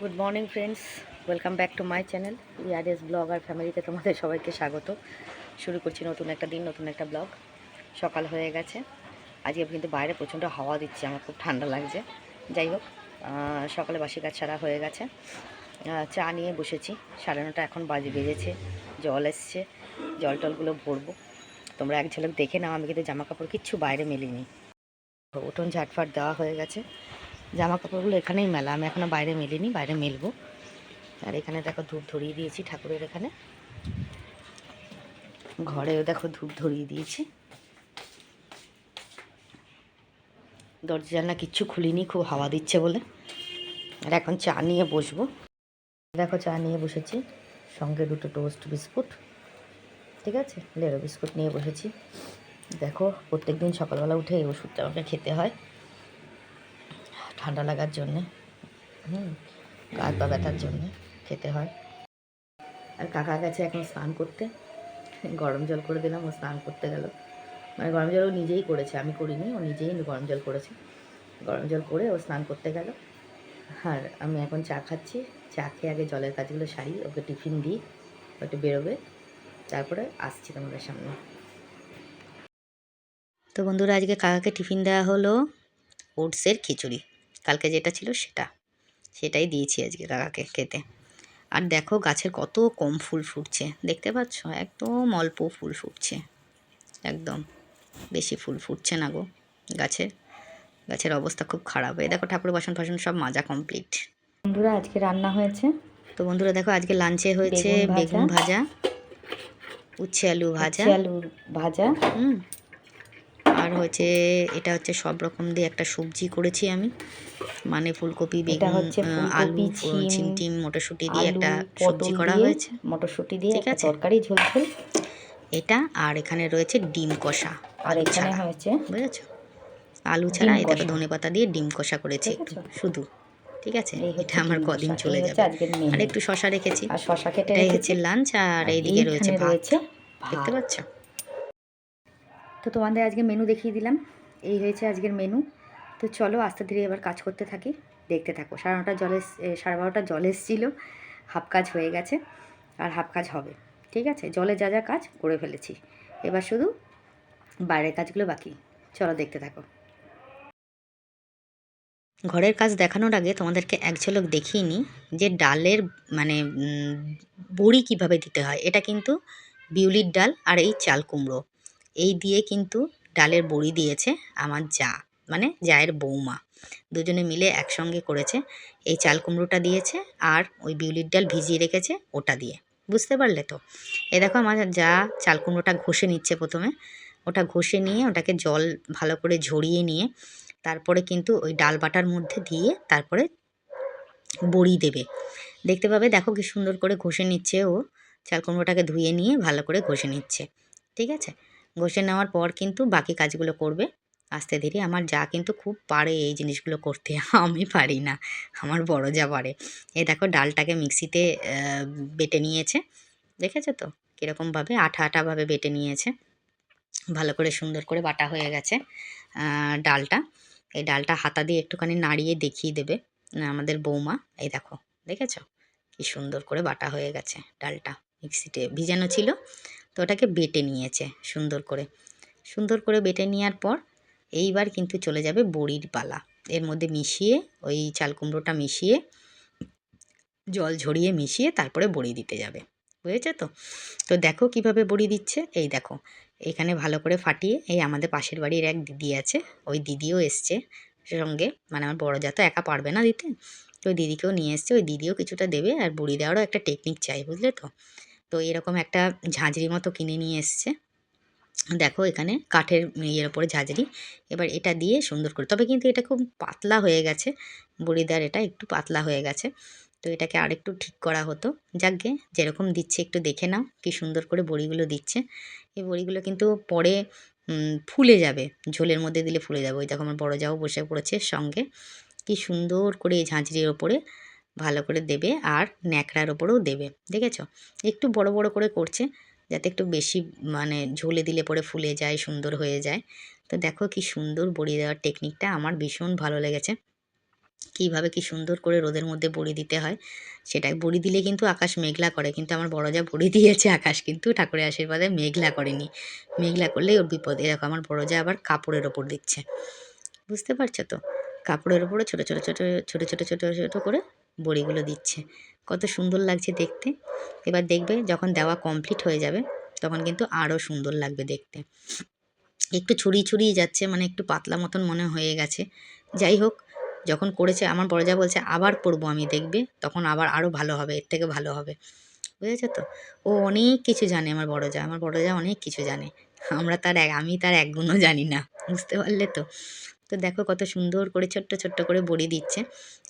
Good morning friends welcome back to my channel ইয়ারএস vlog আর ফ্যামিলিতে তোমাদের সবাইকে স্বাগত। শুরু করছি নতুন একটা দিন, নতুন একটা ব্লগ। সকাল হয়ে গেছে। আজকে কিন্তু বাইরে প্রচণ্ড হাওয়া দিচ্ছে, আমার খুব ঠান্ডা লাগছে। যাই হোক সকালে বাসি কাজ ছাড়া হয়ে গেছে। চা নিয়ে বসেছি। সাড়ে নটা এখন বাজে, বেজেছে, জল এসছে। জল টলগুলো ভরবো। তোমরা এক ঝলক দেখে নাও, আমি কিন্তু জামা কাপড় কিচ্ছু বাইরে মেলিনি। উঠোন ঝাটফাট দেওয়া হয়ে গেছে। জামা কাপড়গুলো এখানেই মেলা। আমি এখনও বাইরে মেলিনি, বাইরে মেলবো। আর এখানে দেখো ধূপ ধরিয়ে দিয়েছি ঠাকুরের এখানে। ঘরেও দেখো ধূপ ধরিয়ে দিয়েছি। দরজা জানলা কিচ্ছু খুলিনি, খুব হাওয়া দিচ্ছে বলে। আর এখন চা নিয়ে বসবো। দেখো চা নিয়ে বসেছি, সঙ্গে দুটো টোস্ট বিস্কুট, ঠিক আছে? লেরো বিস্কুট নিয়ে বসেছি। দেখো প্রত্যেক দিন সকালবেলা উঠে এই ওষুধটা আমাকে খেতে হয়। ঠান্ডা লাগার জন্যে, হুম, গা পা ব্যথার জন্যে খেতে হয়। আর কাকা গেছে এখন স্নান করতে, গরম জল করে দিলাম, ও স্নান করতে গেল। মানে গরম জল ও নিজেই করেছে, আমি করিনি, ও নিজেই গরম জল করেছে। গরম জল করে ও স্নান করতে গেল। আর আমি এখন চা খাচ্ছি, চা খেয়ে আগে জলের কাজগুলো সারি, ওকে টিফিন দিই একটু বেরোবে, তারপরে আসছি তোমাদের সামনে। তো বন্ধুরা, আজকে কাকাকে টিফিন দেওয়া হলো, ওটসের খিচুড়ি। কালকে যেটা ছিল সেটা সেটাই দিয়েছি আজকে কাকাকে খেতে। আর দেখো গাছের কত কম ফুল ফুটছে দেখতে পাচ্ছ? একদম অল্প ফুল ফুটছে একদম। বেশি ফুল ফুটছে না গো গাছের গাছের অবস্থা খুব খারাপ। এই দেখো ঠাকুর বাসন ফাসন সব মাজা কমপ্লিট বন্ধুরা আজকে রান্না হয়েছে। তো বন্ধুরা দেখো আজকে লাঞ্চে হয়েছে বেগুন ভাজা। উচ্ছে আলু ভাজা। আলু ভাজা। হুম। আর হচ্ছে এটা হচ্ছে সব রকম দিয়ে একটা সবজি করেছি আমি। মানে ফুলকপি বেগুন আলু ছিম, টিম মটরশুঁটি দিয়ে একটা সবজি করা হয়েছে। মটরশুঁটি দিয়ে ঠিক আছে। তরকারি ঝোল ঝোল। এটা আর এখানে রয়েছে ডিম কষা আর এখানে হয়েছে বুঝেছ? আলু ছাড়া এটাকে ধনে পাতা দিয়ে ডিম কষা করেছি একটু শুধু। ঠিক আছে? এটা আমার কদিন চলে যাবে। আর একটু শশা রেখেছি। আর শশা কেটে রেখেছি। লাঞ্চ আর এইদিকে রয়েছে ভাত। দেখতে। পাচ্ছ? তো তোমাদের আজকে মেনু দেখিয়ে দিলাম। এই হয়েছে আজকের মেনু তো চলো আস্তে ধীরে এবার কাজ করতে থাকি, দেখতে থাকো। সাড়ে নটা জল সাড়ে বারোটা জল এসেছিল, হাফ কাজ হয়ে গেছে আর হাফ কাজ হবে, ঠিক আছে? জলে যা যা কাজ করে ফেলেছি। এবার শুধু বাইরের কাজগুলো বাকি। চলো দেখতে থাকো। ঘরের কাজ দেখানোর আগে তোমাদেরকে এক ঝলক দেখিয়ে নিই যে ডালের মানে বড়ি কীভাবে দিতে হয়। এটা কিন্তু বিউলির ডাল আর এই চাল কুমড়ো। এই দিয়ে কিন্তু ডালের বড়ি দিয়েছে আমার যা। মানে জায়ের বৌমা। দুজনে মিলে একসঙ্গে করেছে। এই চাল কুমড়োটা দিয়েছে আর ওই বিউলির ডাল ভিজিয়ে রেখেছে ওটা দিয়ে। বুঝতে পারলে তো? এ দেখো আমার যা চাল কুমড়োটা ঘষে নিচ্ছে প্রথমে। ওটা ঘষে নিয়ে ওটাকে জল ভালো করে ঝরিয়ে নিয়ে তারপরে কিন্তু ওই ডাল বাটার মধ্যে দিয়ে তারপরে বড়ি দেবে। দেখতে পাবে? দেখো কি সুন্দর করে ঘষে নিচ্ছে ও। চাল কুমড়োটাকে ধুয়ে নিয়ে ভালো করে ঘষে নিচ্ছে। ঠিক আছে? ঘষে নেওয়ার পর কিন্তু বাকি কাজগুলো করবে। আস্তে ধীরে আমার যা কিন্তু খুব পারে এই জিনিসগুলো করতে, আমি পারি না। আমার বড় যা পারে। এ দেখো ডালটাকে মিক্সিতে বেটে নিয়েছে। দেখেছ তো? কীরকমভাবে আঠা আঠাভাবে বেটে নিয়েছে। ভালো করে সুন্দর করে বাটা হয়ে গেছে ডালটা। এই ডালটা হাতা দিয়ে একটুখানি নাড়িয়ে দেখিয়ে দেবে আমাদের বৌমা। এই দেখো, দেখেছ? কি সুন্দর করে বাটা হয়ে গেছে ডালটা মিক্সিতে। ভিজানো ছিল, তো ওটাকে বেটে নিয়েছে সুন্দর করে। সুন্দর করে বেটে নেওয়ার পর এইবার কিন্তু চলে যাবে বড়ির পালা। এর মধ্যে মিশিয়ে, ওই চাল কুমড়োটা মিশিয়ে, জল ঝরিয়ে মিশিয়ে তারপরে বড়ি দিতে যাবে। বুঝেছ তো? তো দেখো কীভাবে বড়ি দিচ্ছে। এই দেখো, এখানে ভালো করে ফাটিয়ে, এই আমাদের পাশের বাড়ির এক দিদি আছে, ওই দিদিও এসছে সঙ্গে। মানে আমার বড় যা তো একা পারবে না দিতে। তো ওই দিদিকেও নিয়ে এসছে, ওই দিদিও কিছুটা দেবে আর বড়ি দেওয়ারও একটা টেকনিক চাই, বুঝলে তো? তো এরকম একটা ঝাঁঝরি মতো কিনে নিয়ে এসছে। দেখো এখানে কাঠের ইয়ের ওপরে ঝাঁঝরি। এবার এটা দিয়ে সুন্দর করে, তবে কিন্তু এটা খুব পাতলা হয়ে গেছে। বড়িদার এটা একটু পাতলা হয়ে গেছে। তো এটাকে আরেকটু ঠিক করা হতো। যাকগে, যেরকম দিচ্ছে একটু দেখে নাও কি সুন্দর করে বড়িগুলো দিচ্ছে। এই বড়িগুলো কিন্তু পরে ফুলে যাবে। ঝোলের মধ্যে দিলে ফুলে যাবে। ওই দেখো আমার বড় যাও বসে পড়েছে সঙ্গে। কি সুন্দর করে এই ঝাঁঝরির ওপরে ভালো করে দেবে আর ন্যাকড়ার ওপরেও দেবে। দেখেছ? একটু বড় বড় করে করছে। যাতে একটু বেশি মানে ঝোলে দিলে পরে ফুলে যায়, সুন্দর হয়ে যায়। তো দেখো কি সুন্দর বড়ি দেওয়ার টেকনিকটা আমার ভীষণ ভালো লেগেছে। কীভাবে কি সুন্দর করে রোদের মধ্যে বড়ি দিতে হয় সেটাই বড়ি দিলে কিন্তু আকাশ মেঘলা করে, কিন্তু আমার বড় যা বড়ি দিয়েছে আকাশ কিন্তু ঠাকুরের আশীর্বাদে মেঘলা করেনি। মেঘলা করলেই ওর বিপদ। এরকম আমার বড় যা আবার কাপড়ের ওপর দিচ্ছে। বুঝতে পারছ তো? কাপড়ের ওপরে ছোটো ছোটো ছোটো ছোটো ছোটো ছোটো ছোটো করে বড়িগুলো দিচ্ছে। কত সুন্দর লাগছে দেখতে। এবার দেখবে যখন দেওয়া কমপ্লিট হয়ে যাবে, তখন কিন্তু আরও সুন্দর লাগবে দেখতে। একটু ছড়িয়ে ছড়িয়ে যাচ্ছে মানে একটু পাতলা মতন মনে হয়ে গেছে। যাই হোক, যখন করেছে, আমার বড় যা বলছে, আবার করব আমি, দেখবে? তখন আবার আরও ভালো হবে, এর থেকে ভালো হবে। বুঝেছ তো? ও অনেক কিছু জানে আমার বড় যা আমার বড় যা অনেক কিছু জানে। আমরা তার এক, আমি তার এক গুণও জানি না, বুঝতে পারলে তো? তো দেখো কত সুন্দর করে ছোট্ট ছোট্ট করে বড়ি দিচ্ছে।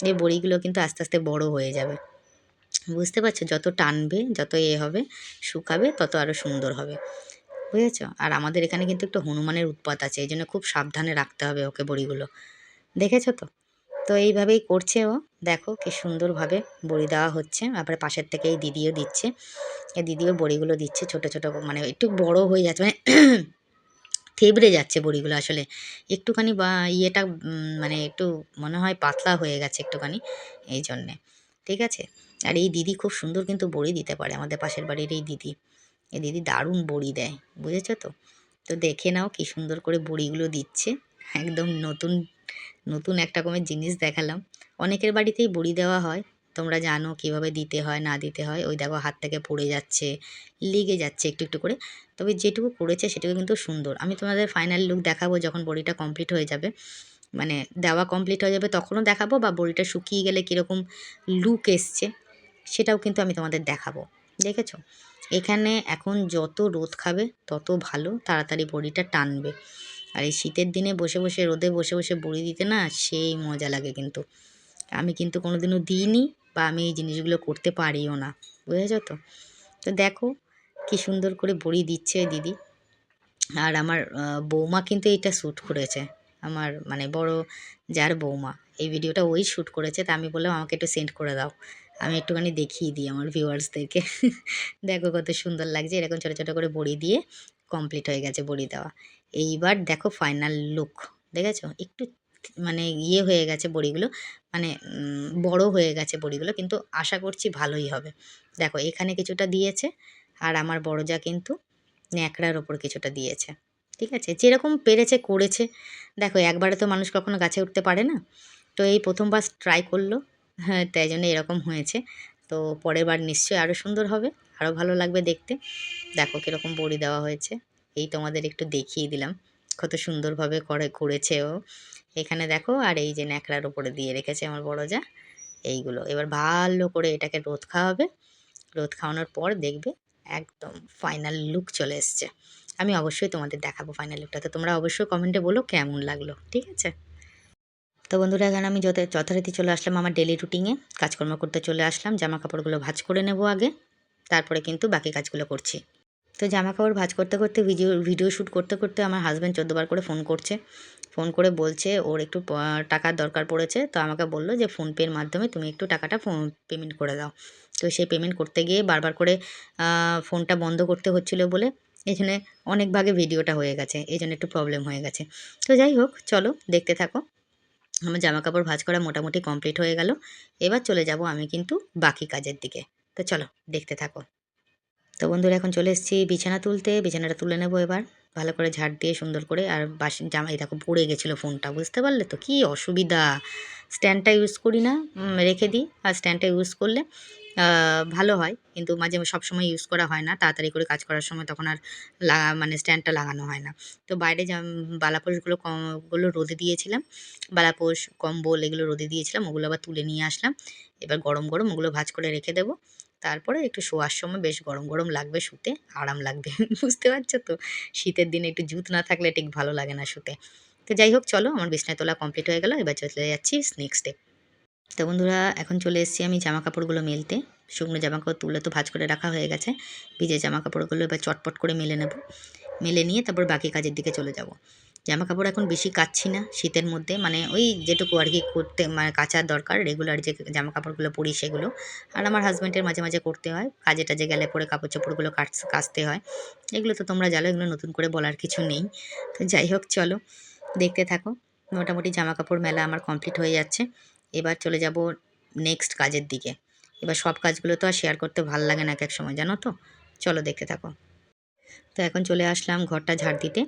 এই বড়িগুলো কিন্তু আস্তে আস্তে বড় হয়ে যাবে। বুঝতে পারছ? যত টানবে, যত এ হবে, শুকাবে, তত আরও সুন্দর হবে। বুঝেছ? আর আমাদের এখানে কিন্তু একটু হনুমানের উৎপাত আছে, এই জন্য খুব সাবধানে রাখতে হবে ওকে বড়িগুলো। দেখেছ তো? তো এইভাবেই করছে ও। দেখো কি সুন্দরভাবে বড়ি দেওয়া হচ্ছে। আবার পাশের থেকে এই দিদিও দিচ্ছে। এই দিদিও বড়িগুলো দিচ্ছে, ছোট ছোট মানে একটু বড় হয়ে যাচ্ছে মানে থেবড়ে যাচ্ছে বড়িগুলো আসলে। একটুখানি বা ইয়েটা মানে একটু মনে হয় পাতলা হয়ে গেছে একটুখানি, এই জন্যে। ঠিক আছে? আর এই দিদি খুব সুন্দর কিন্তু বড়ি দিতে পারে আমাদের পাশের বাড়ির এই দিদি। এই দিদি দারুণ বড়ি দেয়, বুঝেছ তো? তো দেখে নাও কি সুন্দর করে বড়িগুলো দিচ্ছে। একদম নতুন নতুন একটা রকমের জিনিস দেখালাম। অনেকের বাড়িতেই বড়ি দেওয়া হয়। তোমরা জানো কীভাবে দিতে হয়, না দিতে হয়। ওই দেখো হাত থেকে পড়ে যাচ্ছে, লেগে যাচ্ছে একটু একটু করে। তবে যেটুকু করেছে সেটুকু কিন্তু সুন্দর। আমি তোমাদের ফাইনাল লুক দেখাবো যখন বড়িটা কমপ্লিট হয়ে যাবে। মানে দেওয়া কমপ্লিট হয়ে যাবে তখনও দেখাবো বা বড়িটা শুকিয়ে গেলে কীরকম লুক এসছে। সেটাও কিন্তু আমি তোমাদের দেখাবো। দেখেছ? এখানে এখন যত রোদ খাবে, তত ভালো তাড়াতাড়ি বড়িটা টানবে। আর এই শীতের দিনে বসে বসে রোদে বসে বসে বড়ি দিতে না সেই মজা লাগে কিন্তু। আমি কিন্তু কোনো দিনও দিইনি বা আমি এই জিনিসগুলো করতে পারিও না। বুঝেছ তো? তো দেখো কি সুন্দর করে বড়ি দিচ্ছে দিদি। আর আমার বৌমা কিন্তু এটা শ্যুট করেছে। আমার মানে বড় যার বৌমা। এই ভিডিওটা ওই শ্যুট করেছে, তা আমি বললাম আমাকে একটু সেন্ড করে দাও। আমি একটুখানি দেখিয়ে দিই আমার ভিউয়ার্সদেরকে দেখো কত সুন্দর লাগছে, এরকম ছোটো ছোটো করে বড়ি দিয়ে কমপ্লিট হয়ে গেছে বড়ি দেওয়া। এইবার দেখো ফাইনাল লুক দেখেছ? একটু মানে ইয়ে হয়ে গেছে বড়িগুলো মানে বড় হয়ে গেছে বড়িগুলো, কিন্তু আশা করছি ভালোই হবে। দেখো, এখানে কিছুটা দিয়েছে, আর আমার বড় যা কিন্তু ন্যাকড়ার ওপর কিছুটা দিয়েছে। ঠিক আছে? যেরকম পেরেছে, করেছে। দেখো, একবারে তো মানুষ কখনো গাছে উঠতে পারে না। তো এই প্রথমবার ট্রাই করল। তাই জন্য এরকম হয়েছে। তো পরের বার নিশ্চয়ই আরও সুন্দর হবে আরও ভালো লাগবে দেখতে। দেখো কীরকম বড়ি দেওয়া হয়েছে, এই তোমাদের একটু দেখিয়ে দিলাম। কত সুন্দরভাবে করে, করেছে ও। এখানে দেখো, আর এই যে ন্যাকড়ার ওপরে দিয়ে রেখেছে আমার বড় যা, এইগুলো। এবার ভালো করে এটাকে রোদ খাওয়াবে। রোদ খাওয়ানোর পর দেখবে একদম ফাইনাল লুক চলে এসছে। আমি অবশ্যই তোমাদের দেখাবো ফাইনাল লুকটা তো তোমরা অবশ্যই কমেন্টে বলো কেমন লাগল, ঠিক আছে? তো বন্ধুরা, এখানে আমি যত যথারীতি চলে আসলাম আমার ডেলি রুটিনে কাজকর্ম করতে চলে আসলাম জামা কাপড়গুলো ভাঁজ করে নেব আগে, তারপরে কিন্তু বাকি কাজগুলো করছি। তো জামা কাপড় ভাঁজ করতে করতে ভিডিও ভিডিও শ্যুট করতে করতে আমার হাজব্যান্ড চোদ্দোবার করে ফোন করছে। ফোন করে বলছে, ওর একটু টাকার দরকার পড়েছে। তো আমাকে বলল যে ফোনপের মাধ্যমে তুমি একটু টাকাটা পেমেন্ট করে দাও। তো সেই পেমেন্ট করতে গিয়ে বারবার করে ফোনটা বন্ধ করতে হচ্ছিল বলে এখানে অনেক ভাগে ভিডিওটা হয়ে গেছে এই জন্য একটু প্রবলেম হয়ে গেছে। তো যাই হোক, চলো দেখতে থাকো। আমার জামা কাপড় ভাজ করা মোটামুটি কমপ্লিট হয়ে গেল। এবার চলে যাব আমি কিন্তু বাকি কাজের দিকে। তো চলো, দেখতে থাকো। তো বন্ধুরা, এখন চলে এসেছি বিছানা তুলতে। বিছানাটা তুলে নেব এবার। ভালো করে ঝাড় দিয়ে সুন্দর করে আর বাসি জামা জামাই দেখো পড়ে গেছিল ফোনটা, বুঝতে পারলে তো? কী অসুবিধা? স্ট্যান্ডটা ইউজ করি না রেখে দিই আর স্ট্যান্ডটা ইউজ করলে ভালো হয়। কিন্তু মাঝে সব সময় ইউজ করা হয় না, তাড়াতাড়ি করে কাজ করার সময় তখন আর লাগা মানে স্ট্যান্ডটা লাগানো হয় না। তো বাইরে বালাপোষগুলো কমগুলো রোদে দিয়েছিলাম বালাপোষ কম্বল এগুলো রোদে দিয়েছিলাম, ওগুলো আবার তুলে নিয়ে আসলাম। এবার গরম গরম ওগুলো ভাজ করে রেখে দেবো। তারপরে একটু শোয়ার সময় বেশ গরম গরম লাগবে শুতে, আরাম লাগবে, বুঝতে পারছ তো? শীতের দিনে একটু জুত না থাকলে ঠিক ভালো লাগে না শুতে। তো যাই হোক, চলো আমার বিছনায় তোলা কমপ্লিট হয়ে গেল, এবার চলে যাচ্ছি নেক্সট স্টেপ তো বন্ধুরা, এখন চলে এসেছি আমি জামা কাপড়গুলো মেলতে। শুকনো জামা কাপড় তুলে তো ভাজ করে রাখা হয়ে গেছে, ভিজে জামা কাপড়গুলো এবার চটপট করে মেলে নেব। মেলে নিয়ে তারপর বাকি কাজের দিকে চলে যাব। জামা কাপড় এখন বেশি কাচ্ছি না শীতের মধ্যে। মানে ওই যেটুকু আর কি করতে মানে কাচার দরকার রেগুলার যে জামা কাপড়গুলো পরি সেগুলো। আর আমার হাজব্যান্ডের মাঝে মাঝে করতে হয়, কাজে টাজে গেলে পরে কাপড় চোপড়গুলো কাচ, কাচতে হয়। এগুলো তো তোমরা জানো, এগুলো নতুন করে বলার কিছু নেই। তো যাই হোক, চলো দেখতে থাকো। মোটামুটি জামা কাপড় মেলা আমার কমপ্লিট হয়ে যাচ্ছে। এবার চলে যাব নেক্সট কাজের দিকে। এবার সব কাজগুলো তো আর শেয়ার করতে ভালো লাগে না এক এক সময়, জানো তো? চলো দেখতে থাকো। তো এখন চলে আসলাম ঘরটা ঝাড় দিতে।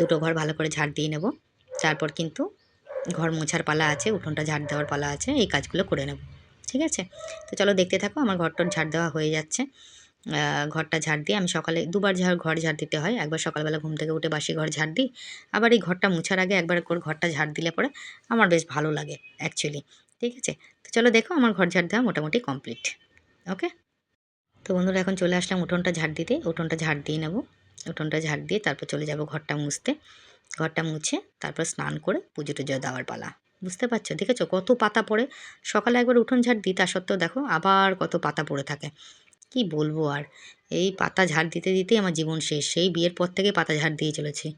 দুটো ঘর ভালো করে ঝাড় দিয়ে নেব। তারপর কিন্তু ঘর মোছার পালা আছে, উঠোনটা ঝাড় দেওয়ার পালা আছে, এই কাজগুলো করে নেব। ঠিক আছে? তো চলো দেখতে থাকো, আমার ঘরটার ঝাড় দেওয়া হয়ে যাচ্ছে। ঘরটা ঝাড় দিয়ে আমি সকালে, দুবার ঝাড়, ঘর ঝাড় দিতে হয়। একবার সকালবেলা ঘুম থেকে উঠে বাসি ঘর ঝাড় দিই। আবার এই ঘরটা মুছার আগে একবার করে ঘরটা ঝাড় দিলে পরে আমার বেশ ভালো লাগে অ্যাকচুয়ালি ঠিক আছে? তো চলো দেখো, আমার ঘর ঝাড় দেওয়া মোটামুটি কমপ্লিট ওকে তো বন্ধুরা, এখন চলে আসলাম উঠোনটা ঝাড় দিতে। উঠোনটা ঝাড় দিয়ে নেব। উঠোনটা ঝাড় দিয়ে তারপর চলে যাব ঘরটা মুছতে। ঘরটা মুছে তারপর স্নান করে পুজো টুজো দেওয়ার পালা। বুঝতে পারছ? দেখেছ কত পাতা পড়ে? সকালে একবার উঠোন ঝাড় দিই, তা সত্ত্বেও দেখো আবার কত পাতা পড়ে থাকে। কি বলব আর? এই পাতা ঝাড় দিতে দিতেই আমার জীবন শেষ। সেই বিয়ের পর থেকে পাতা ঝাড় দিয়ে চলেছি।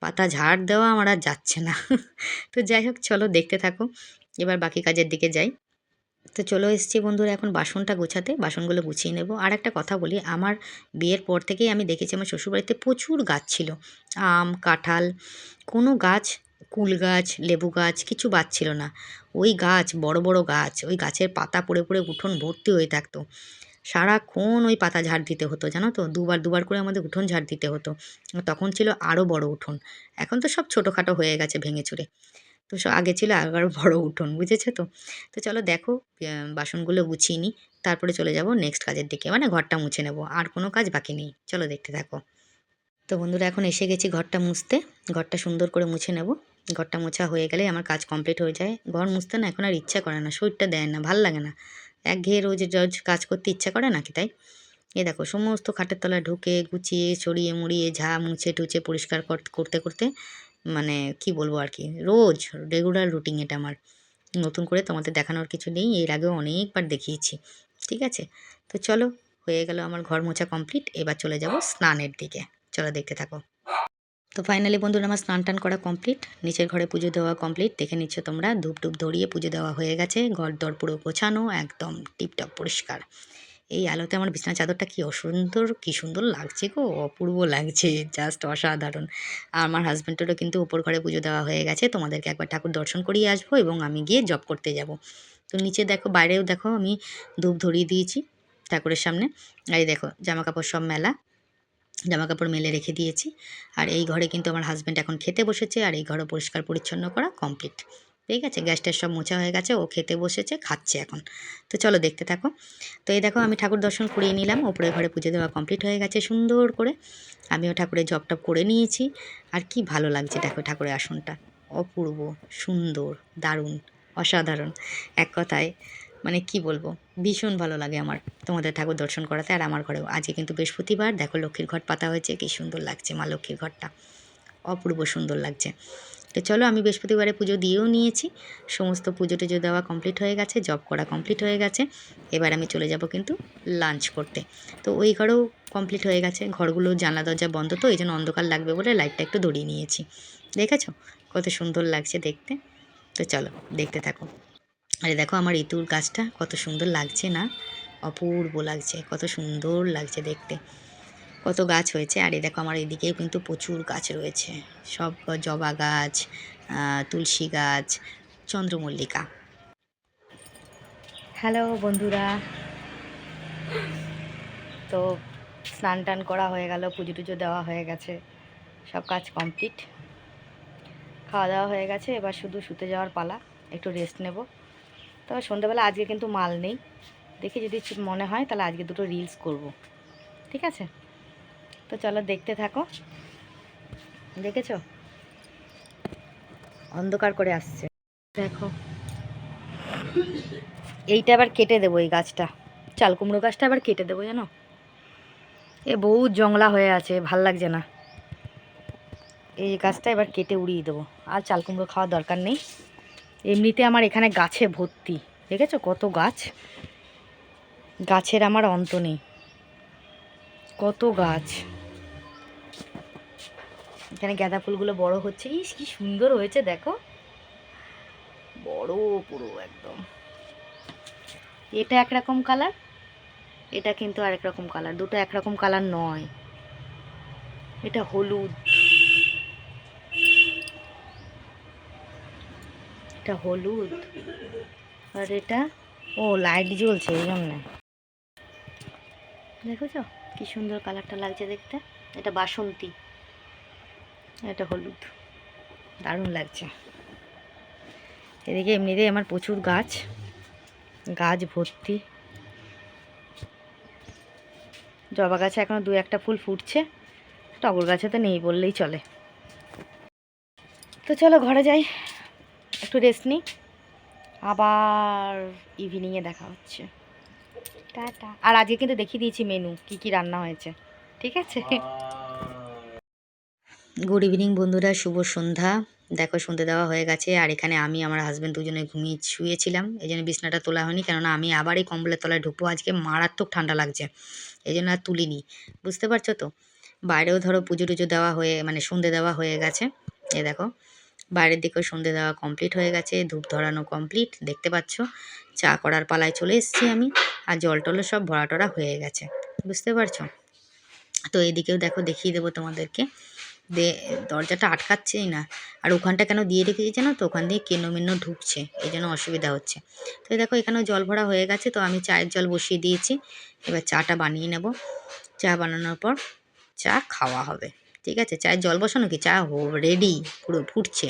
পাতা ঝাড় দেওয়া আমার আর যাচ্ছে না। তো যাই হোক, চলো দেখতে থাকো। এবার বাকি কাজের দিকে যাই। তো চলে এসেছি বন্ধুরা, এখন বাসনটা গোছাতে, বাসনগুলো গুছিয়ে নেব। আর একটা কথা বলি, আমার বিয়ের পর থেকেই আমি দেখেছি আমার শ্বশুরবাড়িতে প্রচুর গাছ ছিল। আম, কাঁঠাল, কোনো গাছ, কুল গাছ, লেবু গাছ কিছু বাদ ছিল না। ওই গাছ, বড় বড় গাছ, ওই গাছের পাতা পড়ে পড়ে উঠোন ভর্তি হয়ে থাকতো। সারাক্ষণ ওই পাতা ঝাড় দিতে হতো, জানো তো? দুবার দুবার করে আমাদের উঠোন ঝাড় দিতে হতো। তখন ছিল আরও বড় উঠোন। এখন তো সব ছোটোখাটো হয়ে গেছে ভেঙে চুরে তো আগে ছিল আরও বড় উঠোন, বুঝেছ তো? তো চলো দেখো বাসনগুলো গুছিয়ে নিই তারপরে চলে যাব নেক্সট কাজের দিকে মানে ঘরটা মুছে নেব, আর কোনো কাজ বাকি নেই, চলো দেখতে থাকো। তো বন্ধুরা এখন এসে গেছি ঘরটা মুছতে, ঘরটা সুন্দর করে মুছে নেব, ঘরটা মোছা হয়ে গেলে আমার কাজ কমপ্লিট হয়ে যায়, ঘর মুছতে না এখন আর ইচ্ছা করে না, শরীরটা দেয় না, ভালো লাগে না, এক ঘেয়ে রোজ রোজ কাজ করতে ইচ্ছা করে নাকি তাই? এ দেখো সমস্ত খাটের তলায় ঢুকে, গুছিয়ে ছড়িয়ে মুড়িয়ে, ঝা, মুছে, টুছে পরিষ্কার কর- করতে করতে মানে কি বলব আর কি, রোজ রেগুলার রুটিন এটা আমার। নতুন করে তোমাদের দেখানোর কিছু নেই, এর আগেও অনেকবার দেখিয়েছি, ঠিক আছে? তো চলো, হয়ে গেল আমার ঘর মোছা কমপ্লিট এবার চলে যাব স্নানের দিকে, চলো দেখতে থাকো। তো ফাইনালি বন্ধুরা আমার স্নান টান করা কমপ্লিট নিচের ঘরে পুজো দেওয়া কমপ্লিট দেখে নিচ্ছ তোমরা ধূপ টুপ ধরিয়ে পুজো দেওয়া হয়ে গেছে, ঘর দর পুরো গোছানো, একদম টিপটপ পরিষ্কার। এই আলোতে আমার বিছানা চাদরটা কি অসুন্দর, কি সুন্দর লাগছে গো, অপূর্ব লাগছে জাস্ট অসাধারণ। আর আমার হাজব্যান্ডেরও কিন্তু উপর ঘরে পুজো দেওয়া হয়ে গেছে, তোমাদেরকে একবার ঠাকুর দর্শন করিয়ে আসব এবং আমি গিয়ে জব করতে যাব। তো নিচে দেখো, বাইরেও দেখো আমি ধূপ ধরিয়ে দিয়েছি ঠাকুরের সামনে। আর এই দেখো জামা কাপড় সব মেলা জামা কাপড় মেলে রেখে দিয়েছি। আর এই ঘরে কিন্তু আমার হাজব্যান্ড এখন খেতে বসেছে, আর এই ঘরও পরিষ্কার পরিচ্ছন্ন করা কমপ্লিট ঠিক আছে গ্যাস ট্যাস সব মোছা হয়ে গেছে, ও খেতে বসেছে, খাচ্ছে এখন। তো চলো দেখতে থাকো। তো এই দেখো, আমি ঠাকুর দর্শন করিয়ে নিলাম, ওপরে ঘরে পুজো দেওয়া কমপ্লিট হয়ে গেছে সুন্দর করে। আমিও ঠাকুরের জব টপ করে নিয়েছি, আর কি ভালো লাগছে দেখো ঠাকুরের আসনটা। অপূর্ব, সুন্দর, দারুণ, অসাধারণ। এক কথায় মানে কি বলব, ভীষণ ভালো লাগে আমার তোমাদের ঠাকুর দর্শন করাতে, আর আমার ঘরেও। আজকে কিন্তু বৃহস্পতিবার, দেখো লক্ষ্মীর ঘট পাতা হয়েছে, কি সুন্দর লাগছে মা লক্ষ্মীর ঘরটা অপূর্ব সুন্দর লাগছে। তো চলো আমি বৃহস্পতিবারে পুজো দিয়েও নিয়েছি। সমস্ত পুজো টুজো দেওয়া কমপ্লিট হয়ে গেছে জব করা কমপ্লিট হয়ে গেছে। এবার আমি চলে যাব কিন্তু লাঞ্চ করতে। তো ওই ঘরেও কমপ্লিট হয়ে গেছে, ঘরগুলো, জানলা, দরজা বন্ধ তো এই জন্য অন্ধকার লাগবে বলে লাইটটা একটু ধরিয়ে নিয়েছি। দেখেছ? কত সুন্দর লাগছে দেখতে। তো চলো দেখতে থাকো। আরে দেখো আমার ইতুর গাছটা কত সুন্দর লাগছে না? অপূর্ব লাগছে, কত সুন্দর লাগছে দেখতে। কত গাছ হয়েছে। আর এই দেখো আমার এদিকেও কিন্তু প্রচুর গাছ রয়েছে। সব জবা গাছ তুলসী গাছ, চন্দ্রমল্লিকা। হ্যালো বন্ধুরা। তো স্নান টান করা হয়ে গেল, পুজো টুজো দেওয়া হয়ে গেছে, সব কাজ কমপ্লিট। খাওয়া দাওয়া হয়ে গেছে, এবার শুধু শুতে যাওয়ার পালা, একটু রেস্ট নেব। তবে সন্ধ্যাবেলা আজকে কিন্তু মাল নেই। দেখি যদি মনে হয় তাহলে আজকে দুটো রিলস করব। ঠিক আছে? তো চলো দেখতে থাকো। দেখেছ? অন্ধকার করে আসছে। দেখো। এইটা আবার কেটে দেবো এই গাছটা। চাল কুমড়ো গাছটা আবার কেটে দেবো, জানো? এ বহু জংলা হয়ে আছে, ভালো লাগছে না। এই গাছটা এবার কেটে উড়িয়ে দেবো। আর চাল কুমড়ো খাওয়ার দরকার নেই। এমনিতে আমার এখানে গাছে ভর্তি। দেখেছ কত গাছ? গাছের আমার অন্ত নেই। কত গাছ? এখানে গাঁদা ফুলগুলো বড় হচ্ছে। ইস, কি সুন্দর হয়েছে, দেখো। বড় পুরো একদম। এটা একরকম কালার, এটা কিন্তু আরেক রকম কালার। দুটো একরকম কালার নয়। এটা হলুদ। এটা হলুদ। আর এটা, ও, লাইট জ্বলছে, এই জন্যে। দেখেছ? কি সুন্দর কালারটা লাগছে দেখতে। এটা বাসন্তী। এটা হলুদ। দারুণ লাগছে। এদিকে এমনিতেই আমার প্রচুর গাছ গাছ ভর্তি। জবা গাছে এখনও দু একটা ফুল ফুটছে টগর গাছে তো নেই বললেই চলে। তো চলো ঘরে যাই একটু রেস্ট নিই আবার ইভিনিংয়ে দেখা হচ্ছে। টাটা। আর আজকে কিন্তু দেখিয়ে দিয়েছি মেনু কি কি রান্না হয়েছে ঠিক আছে? গুড ইভিনিং বন্ধুরা, শুভ সন্ধ্যা। দেখো, শুনতে দেওয়া হয়ে গেছে। আর এখানে আমি আমার হাজব্যান্ড দুজনে ঘুমিয়ে শুয়েছিলাম। এই জন্য বিছনাটা তোলা হয়নি, কেননা আমি আবার এই কম্বলের তলায় ঢুকবো। আজকে মারাত্মক ঠান্ডা লাগছে। এই জন্য আর তুলিনি। বুঝতে পারছ তো? বাইরেও ধরো পুজো টুজো দেওয়া হয়ে মানে সন্ধে দেওয়া হয়ে গেছে। এ দেখো, বাইরের দিকেও সন্ধে দেওয়া কমপ্লিট হয়ে গেছে। ধূপ ধরানো কমপ্লিট দেখতে পাচ্ছ? চা করার পালায় চলে এসেছি আমি। আর জল টলও সব ভরা টরা হয়ে গেছে। বুঝতে পারছ? তো এদিকেও দেখো, দেখিয়ে দেবো তোমাদেরকে। দে, দরজাটা আটকাচ্ছেই না। আর ওখানটা কেন দিয়ে রেখেছি জানো তো? ওখান দিয়ে কেনো মেনো ঢুকছে, এই জন্য অসুবিধা হচ্ছে। তো দেখো, এখানেও জল ভরা হয়ে গেছে, তো আমি চায়ের জল বসিয়ে দিয়েছি। এবার চাটা বানিয়ে নেব। চা বানানোর পর চা খাওয়া হবে, ঠিক আছে? চায়ের জল বসানো কি? চা হো রেডি পুরো ফুটছে।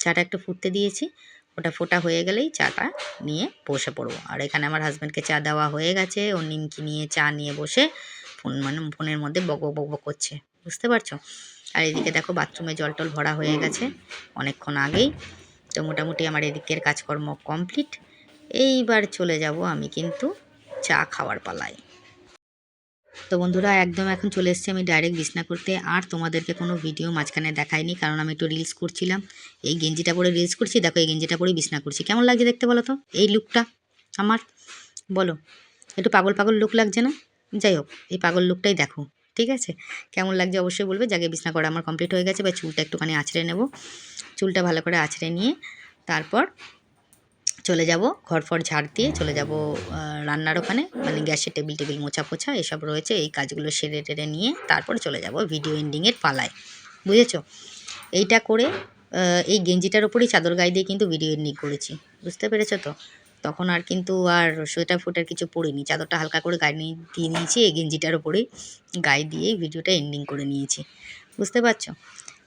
চাটা একটু ফুটতে দিয়েছি, ওটা ফোটা হয়ে গেলেই চাটা নিয়ে বসে পড়ব। আর এখানে আমার হাজব্যান্ডকে চা দেওয়া হয়ে গেছে, ও নিমকি নিয়ে চা নিয়ে বসে ফোন মানে ফোনের মধ্যে বক বক বক করছে, বুঝতে পারছ? আর এদিকে দেখো বাথরুমে জল টল ভরা হয়ে গেছে অনেকক্ষণ আগেই। তো মোটামুটি আমার এদিকের কাজকর্ম কমপ্লিট। এইবার চলে যাব আমি কিন্তু চা খাওয়ার পালায়। তো বন্ধুরা, একদম এখন চলে এসেছি আমি ডাইরেক্ট বিছনা করতে। আর তোমাদেরকে কোনো ভিডিও মাঝখানে দেখাইনি, কারণ আমি একটু রিলস করছিলাম। এই গেঞ্জিটা পরে রিলস করছি, দেখো এই গেঞ্জিটা পরেই বিছনা করছি। কেমন লাগছে দেখতে বলো তো? এই লুকটা আমার। বলো, একটু পাগল পাগল লুক লাগছে না? যাই হোক, এই পাগল লুকটাই দেখো। ঠিক আছে? কেমন লাগছে অবশ্যই বলবে। জাগে বিছনা করা আমার কমপ্লিট হয়ে গেছে বা চুলটা একটুখানি আছড়ে নেব। চুলটা ভালো করে আছড়ে নিয়ে তারপর চলে যাব ঘর ফর ঝাড় দিয়ে, চলে যাব রান্নার ওখানে। মানে গ্যাসের টেবিল টেবিল মোছা পোছা এসব রয়েছে, এই কাজগুলো সেরে টেরে নিয়ে তারপর চলে যাব ভিডিও এন্ডিংয়ের পালায়। বুঝেছ? এইটা করে এই গেঞ্জিটার ওপরেই চাদর গায়ে দিয়ে কিন্তু ভিডিও এন্ডিং করেছি। বুঝতে পেরেছ তো? তখন আর কিন্তু আর সোয়েটার ফোটার কিছু পরিনি চাদরটা হালকা করে গায়ে নিয়ে, দিয়ে নিয়েছি, এই গেঞ্জিটার ওপরেই গায়ে দিয়েই ভিডিওটা এন্ডিং করে নিয়েছি। বুঝতে পারছ?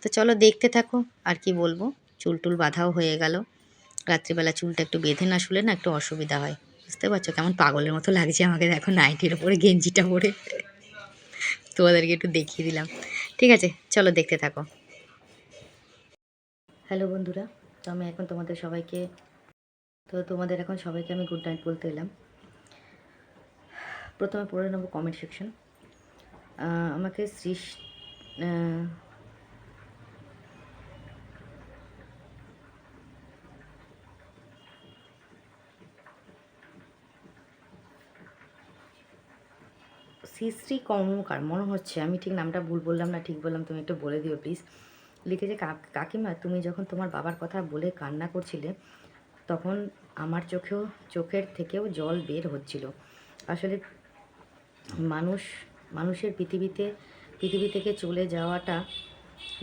তো চলো দেখতে থাকো, আর কি বলব? চুল টুল বাঁধাও হয়ে গেল। রাত্রিবেলা চুলটা একটু বেঁধে না শুলে না একটু অসুবিধা হয়। বুঝতে পারছ? কেমন পাগলের মতো লাগছে আমাকে। দেখো নাইটির ওপরে গেঞ্জিটা পরে। তোমাদেরকে একটু দেখিয়ে দিলাম। ঠিক আছে, চলো দেখতে থাকো। হ্যালো বন্ধুরা, তো আমি এখন তোমাদের সবাইকে তো তোমাদের এখন সবাইকে আমি গুড নাইট বলতে এলাম। প্রথমে পড়ে নেব কমেন্ট সেকশন আমাকে আহ, শ্রী কর্মকার মনে হচ্ছে আমি ঠিক নামটা ভুল বললাম না ঠিক বললাম তুমি একটু বলে দিও প্লিজ লিখেছে কাকিমা তুমি যখন তোমার বাবার কথা বলে কান্না করছিলে তখন আমার চোখেও, চোখের থেকেও জল বের হচ্ছিল। আসলে মানুষ, মানুষের পৃথিবীতে, পৃথিবী থেকে চলে যাওয়াটা,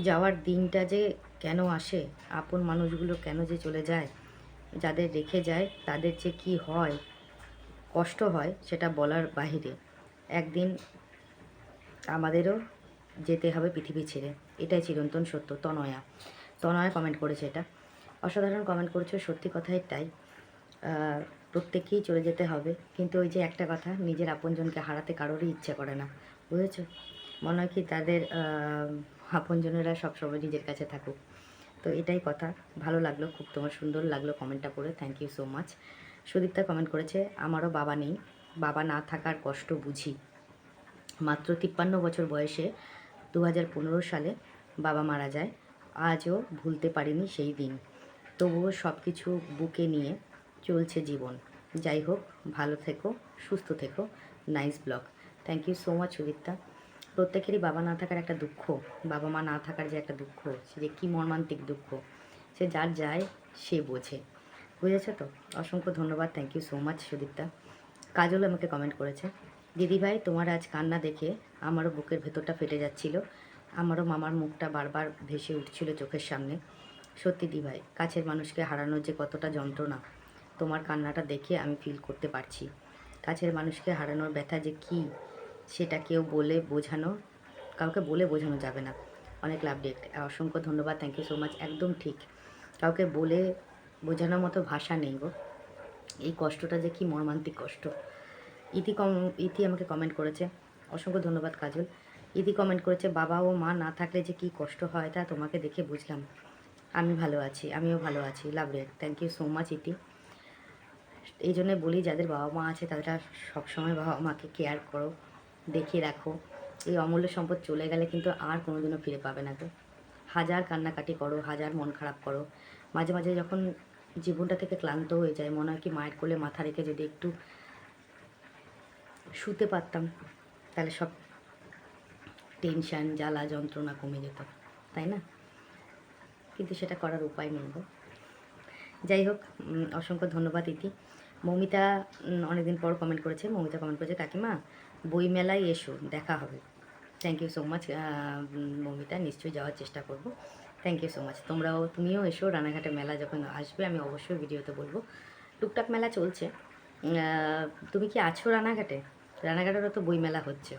যাওয়ার দিনটা যে কেন আসে, আপন মানুষগুলো কেন যে চলে যায়, যাদের রেখে যায়, তাদের যে কি হয়, কষ্ট হয়, সেটা বলার বাহিরে। একদিন আমাদেরও যেতে হবে পৃথিবী ছেড়ে। এটাই চিরন্তন সত্য, তনয়া। তনয়া কমেন্ট করেছে এটা। অসাধারণ কমেন্ট করেছে সত্যি কথাই তাই। আহ, প্রত্যেককেই চলে যেতে হবে। কিন্তু ওই যে একটা কথা নিজের আপনজনকে হারাতে কারোরই ইচ্ছে করে না। বুঝেছ? মনে হয় কি তাদের আপনজনেরা সবসময় নিজের কাছে থাকুক। তো এটাই কথা। ভালো লাগল খুব তোমার সুন্দর লাগল কমেন্টটা পড়ে। Thank you so much Sudipta comment করেছে আমারও বাবা নেই। বাবা না থাকার কষ্ট বুঝি। মাত্র তিপ্পান্ন বছর বয়সে দু হাজার পনেরো সালে বাবা মারা যায়। আজও ভুলতে পারিনি সেই দিন। তবুও সব কিছু বুকে নিয়ে চলছে জীবন। যাই হোক, ভালো থেকো, সুস্থ থেকো। Nice vlog. Thank you so much Sudipta. প্রত্যেকেরই বাবা না থাকার একটা দুঃখ, বাবা মা না থাকার যে একটা দুঃখ, সে যে কী মর্মান্তিক দুঃখ, সে যার যায়, সে বোঝে। বুঝেছ তো? অসংখ্য ধন্যবাদ thank you so much Sudipta. Kajal আমাকে কমেন্ট করেছে দিদিভাই তোমার আজ কান্না দেখে আমারও বুকের ভেতরটা ফেটে যাচ্ছিল। আমারও মামার মুখটা বারবার ভেসে উঠছিল চোখের সামনে। সত্যি দিভাই, কাছের মানুষকে হারানোর যে কতটা যন্ত্রণা, তোমার কান্নাটা দেখে আমি ফিল করতে পারছি। কাছের মানুষকে হারানোর ব্যথা যে কী, সেটা কেউ বলে বোঝানো, কাউকে বলে বোঝানো যাবে না। অনেক লাভ ডেট অসংখ্য ধন্যবাদ থ্যাংক ইউ সো মাচ একদম ঠিক। কাউকে বলে বোঝানোর মতো ভাষা নেই গো। এই কষ্টটা যে কি মর্মান্তিক কষ্ট। ইতি কম, ইতি আমাকে কমেন্ট করেছে, অসংখ্য ধন্যবাদ কাজল। ইতি কমেন্ট করেছে, বাবা ও মা না থাকলে যে কি কষ্ট হয় তা তোমাকে দেখে বুঝলাম। আমি ভালো আছি, আমিও ভালো আছি love rate thank you so much Iti. এই জন্যে বলি, যাদের বাবা মা আছে তারা সবসময় বাবা মাকে কেয়ার করো দেখে রাখো। এই অমূল্য সম্পদ চলে গেলে কিন্তু আর কোনোদিনও ফিরে পাবে না তো হাজার কান্নাকাটি করো, হাজার মন খারাপ করো। মাঝে মাঝে যখন জীবনটা থেকে ক্লান্ত হয়ে যায়, মনে হয় কি মায়ের কোলে মাথা রেখে যদি একটু শুতে পারতাম, তাহলে সব টেনশান জ্বালা, যন্ত্রণা কমে যেত, তাই না? কিন্তু সেটা করার উপায় নেই গো যাই হোক অসংখ্য ধন্যবাদ ইতি। মৌমিতা অনেকদিন পর কমেন্ট করেছে। মৌমিতা কমেন্ট করেছে, কাকিমা বই মেলায় এসো, দেখা হবে। Thank you so much Moumita, নিশ্চয়ই যাওয়ার চেষ্টা করব। থ্যাংক ইউ সো মাচ তোমরাও, তুমিও এসো, রানাঘাটে মেলা যখন আসবে, আমি অবশ্যই ভিডিওতে বলব। টুকটাক মেলা চলছে। তুমি কি আছো রানাঘাটে? রানাঘাটেরও তো বই মেলা হচ্ছে।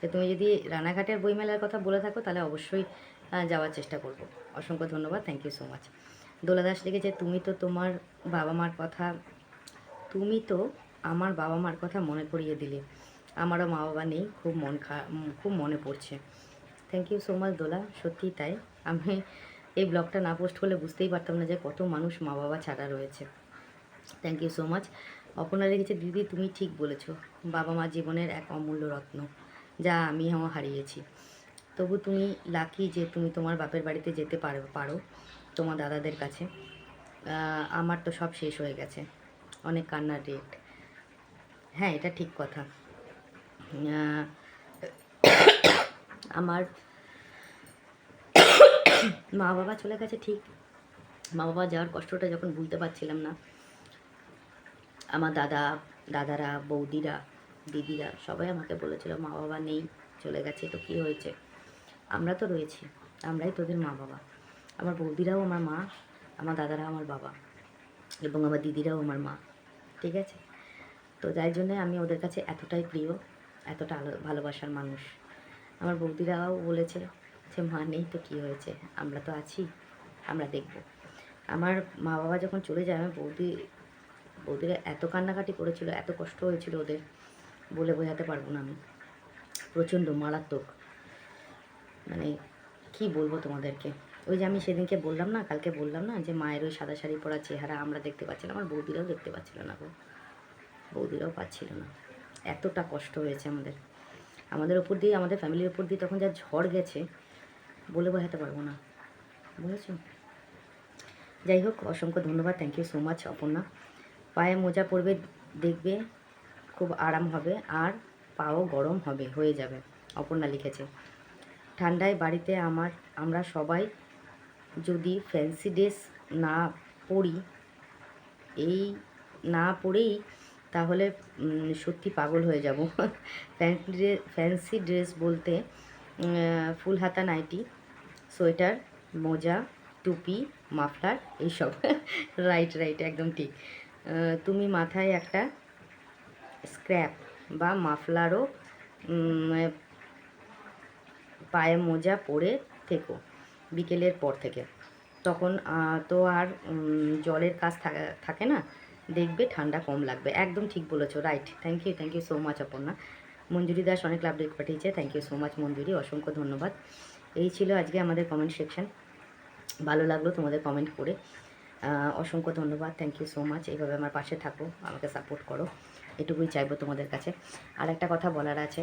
তো তুমি যদি রানাঘাটের বইমেলার কথা বলে থাকো, তাহলে অবশ্যই যাওয়ার চেষ্টা করব। অসংখ্য ধন্যবাদ thank you so much Dola Das লিখেছে, তুমি তো তোমার বাবা মার কথা, তুমি তো আমার বাবা মার কথা মনে করিয়ে দিলে। আমারও মা বাবা নেই, খুব মন খা, খুব মনে পড়ছে। Thank you so much Dola সত্যিই তাই। আমি এই ব্লগটা না পোস্ট করলে বুঝতেই পারতাম না যে কত মানুষ মা বাবা ছাড়া রয়েছে। Thank you so much Aparna লিখেছে, দিদি, তুমি ঠিক বলেছ। বাবা মা জীবনের এক অমূল্য রত্ন। যা আমি আমিও হারিয়েছি। তবু তুমি লাকি যে তুমি তোমার বাপের বাড়িতে যেতে পারো পারো তোমার দাদাদের কাছে। আমার তো সব শেষ হয়ে গেছে। অনেক কান্নার রেট হ্যাঁ এটা ঠিক কথা। আমার মা বাবা চলে গেছে ঠিক। মা বাবা যাওয়ার কষ্টটা যখন ভুলতে পারছিলাম না, আমার দাদা, দাদারা, বৌদিরা দিদিরা, সবাই আমাকে বলেছিল মা বাবা নেই, চলে গেছে, তো কী হয়েছে? আমরা তো রয়েছি, আমরাই তোদের মা বাবা আমার বৌদিরাও আমার মা, আমার দাদারা আমার বাবা, এবং আমার দিদিরাও আমার মা, ঠিক আছে? তো যার জন্যে আমি ওদের কাছে এতটাই প্রিয়, এতটা আলো, ভালোবাসার মানুষ। আমার বৌদিরাও বলেছে যে, মা নেই তো কী হয়েছে? আমরা তো আছি, আমরা দেখব। আমার মা বাবা যখন চলে যায়, আমার বৌদি, বৌদিরা এত কান্নাকাটি করেছিল, এত কষ্ট হয়েছিল ওদের বলে বোঝাতে পারব না আমি। প্রচণ্ড মারাত্মক। মানে কি বলব তোমাদেরকে? ওই যে আমি সেদিনকে বললাম না, কালকে বললাম না যে মায়ের ওই সাদা শাড়ি পরা চেহারা আমরা দেখতে পাচ্ছিলাম আমার বৌদিরাও দেখতে পাচ্ছিল না গো। বৌদিরাও পাচ্ছিল না। এতটা কষ্ট হয়েছে আমাদের। আমাদের ওপর দিয়ে, আমাদের ফ্যামিলির ওপর দিয়ে তখন যা ঝড় গেছে, বলে বোঝাতে পারব না। বুঝেছ? যাই হোক, অসংখ্য ধন্যবাদ। Thank you so much Aparna. পায়ে মোজা পরবে, দেখবে। খুব আরাম হবে আর পাও গরম হবে, হয়ে যাবে। অপর্ণা লিখেছে, ঠান্ডায় বাড়িতে আমার, আমরা সবাই যদি ফ্যান্সি ড্রেস না পরি, এই না পরেই তাহলে সত্যি পাগল হয়ে যাব। ফ্যান্সি ড্রেস বলতে ফুল হাতা নাইটি, সোয়েটার, মোজা, টুপি, মাফলার, এইসব। রাইট রাইট একদম ঠিক। তুমি মাথায় একটা স্ক্র্যাপ বা মাফলারও পায়ে মোজা পরে থেকো বিকেলের পর থেকে। তখন তো আর জলের কাজ থাকা- না? দেখবে ঠান্ডা কম লাগবে। একদম ঠিক বলেছ, right. Thank you thank you so much Aparna. Manjuri Das অনেক লাভ ডেট পাঠিয়েছে। Thank you so much Manjuri. অসংখ্য ধন্যবাদ। এই ছিল আজকে আমাদের কমেন্ট সেকশন ভালো লাগল তোমাদের কমেন্ট করে। অসংখ্য ধন্যবাদ। থ্যাংক ইউ সো মাচ এইভাবে আমার পাশে থাকো। আমাকে সাপোর্ট করো। এটুকুই চাইব তোমাদের কাছে। আর একটা কথা বলার আছে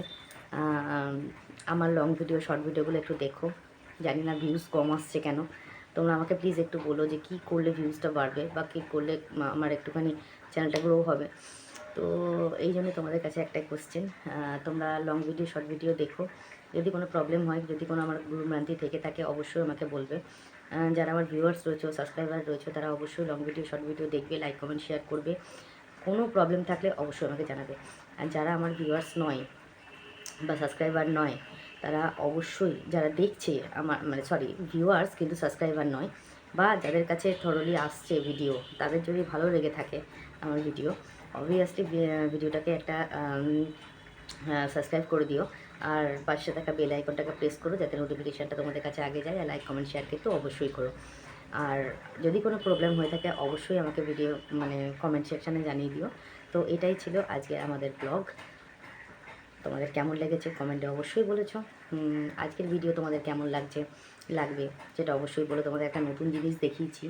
আমার লং ভিডিও শর্ট ভিডিওগুলো একটু দেখো। জানি না ভিউজ কম আসছে কেন। তোমরা আমাকে প্লিজ একটু বলো যে কী করলে ভিউজটা বাড়বে বা কী করলে আমার একটুখানি চ্যানেলটা গ্রো হবে। তো এই জন্য তোমাদের কাছে একটাই কোশ্চেন তোমরা লং ভিডিও শর্ট ভিডিও দেখো। যদি কোনো প্রবলেম হয়, যদি কোনো আমার ভ্রান্তি থেকে থাকে, অবশ্যই আমাকে বলবে। যারা আমার ভিউয়ার্স রয়েছে সাবস্ক্রাইবার রয়েছে, তারা অবশ্যই লং ভিডিও শর্ট ভিডিও দেখবে লাইক কমেন্ট শেয়ার করবে। কোনো প্রবলেম থাকলে অবশ্যই আমাকে জানাবে। আর যারা আমার ভিউয়ার্স নয় বা সাবস্ক্রাইবার নয়, তারা অবশ্যই যারা দেখছে আমার মানে সরি ভিউয়ার্স কিন্তু সাবস্ক্রাইবার নয় বা যাদের কাছে থরলি আসছে ভিডিও তাদের যদি ভালো লেগে থাকে আমার ভিডিও অবভিয়াসলি ভিডিওটাকে একটা সাবস্ক্রাইব করে দিও। আর পাশে থাকা বেল আইকনটাকে প্রেস করো, যাতে নোটিফিকেশানটা তোমাদের কাছে আগে যায়। আর লাইক কমেন্ট শেয়ার কিন্তু অবশ্যই করো। আর যদি কোনো প্রবলেম হয়ে থাকে অবশ্যই আমাকে ভিডিও মানে কমেন্ট সেকশানে জানিয়ে দিও। তো এটাই ছিল আজকে আমাদের ব্লগ তোমাদের কেমন লেগেছে কমেন্টে অবশ্যই বলেছ। আজকের ভিডিও তোমাদের কেমন লাগছে লাগবে সেটা অবশ্যই বলো। তোমাদের একটা নতুন জিনিস দেখিয়েছি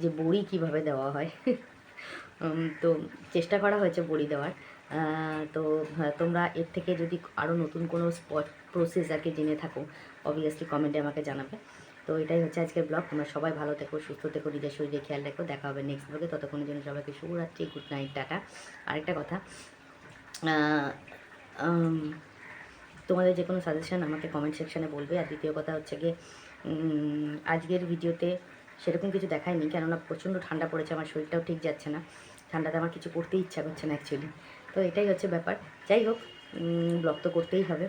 যে বড়ি কীভাবে দেওয়া হয়। তো চেষ্টা করা হয়েছে বড়ি দেওয়ার। তো হ্যাঁ, তোমরা এর থেকে যদি আরও নতুন কোনো স্পট প্রসেস আর কি জেনে থাকো অবভিয়াসলি কমেন্টে আমাকে জানাবে। তো এটাই হচ্ছে আজকের ব্লগ। তোমরা সবাই ভালো থেকো সুস্থ থেকো নিজের শরীরে খেয়াল রাখো। দেখা হবে নেক্সট ব্লগে ততক্ষণের জন্য সবাইকে শুভরাত্রি গুড নাইট টাটা। আরেকটা কথা তোমাদের যে কোনো সাজেশন আমাকে কমেন্ট সেকশানে বলবে। আর দ্বিতীয় কথা হচ্ছে গিয়ে আজকের ভিডিওতে সেরকম কিছু দেখায়নি কেননা প্রচণ্ড ঠান্ডা পড়েছে। আমার শরীরটাও ঠিক যাচ্ছে না। ঠান্ডাতে আমার কিছু করতে ইচ্ছা করছে না অ্যাকচুয়ালি তো এটাই হচ্ছে ব্যাপার। যাই হোক ব্লগ তো করতেই হবে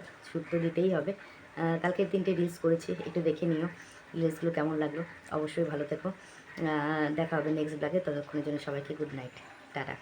তো দিতেই হবে। আহ, কালকে তিনটে রিলস করেছি একটু দেখে নিও। রিলসগুলো কেমন লাগল? অবশ্যই ভালো থেকো। দেখা হবে নেক্সট ব্লগে ততক্ষণের জন্য সবাইকে গুড নাইট টাটা।